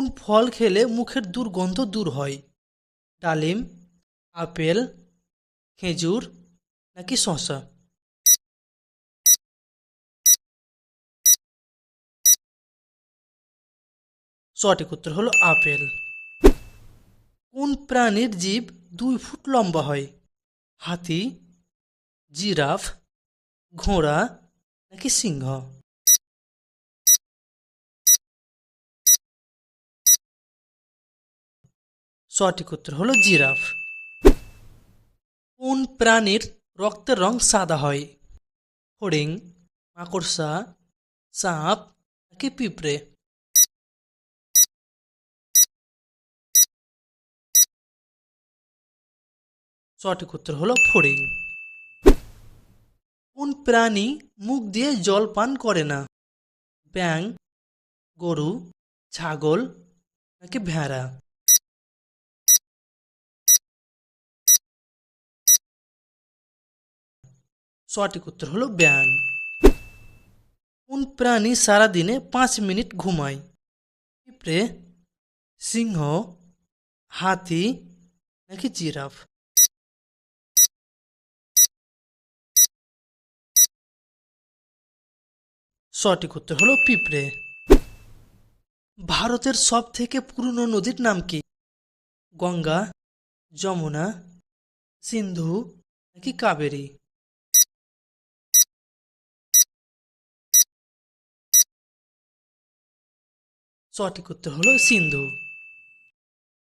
কোন ফল খেলে মুখের দুর্গন্ধ দূর হয়? ডালিম, আপেল, খেজুর নাকি শশা সঠিক উত্তর হলো আপেল। কোন প্রাণীর জীব দুই ফুট লম্বা হয়? হাতি, জিরাফ, ঘোড়া নাকি সিংহ? সঠিক উত্তর হলো জিরাফ। কোন প্রাণীর রক্তের রং সাদা হয়? হরিণ, মাকড়সা, সাপ নাকি পিঁপড়ে? সঠিক উত্তর হলো ফড়িং কোন প্রাণী মুখ দিয়ে জল পান করে না? ব্যাং গরু, ছাগল নাকি ভেড়া? সঠিক উত্তর হলো ব্যাং কোন প্রাণী সারাদিনে পাঁচ মিনিট ঘুমায়? পিঁপড়ে, সিংহ, হাতি নাকি জিরাফ? সঠিক উত্তর হলো পিঁপড়ে। ভারতের সব থেকে পুরনো নদীর নাম কি? গঙ্গা, যমুনা, সিন্ধু নাকি কাবেরী? সঠিক উত্তর হলো সিন্ধু।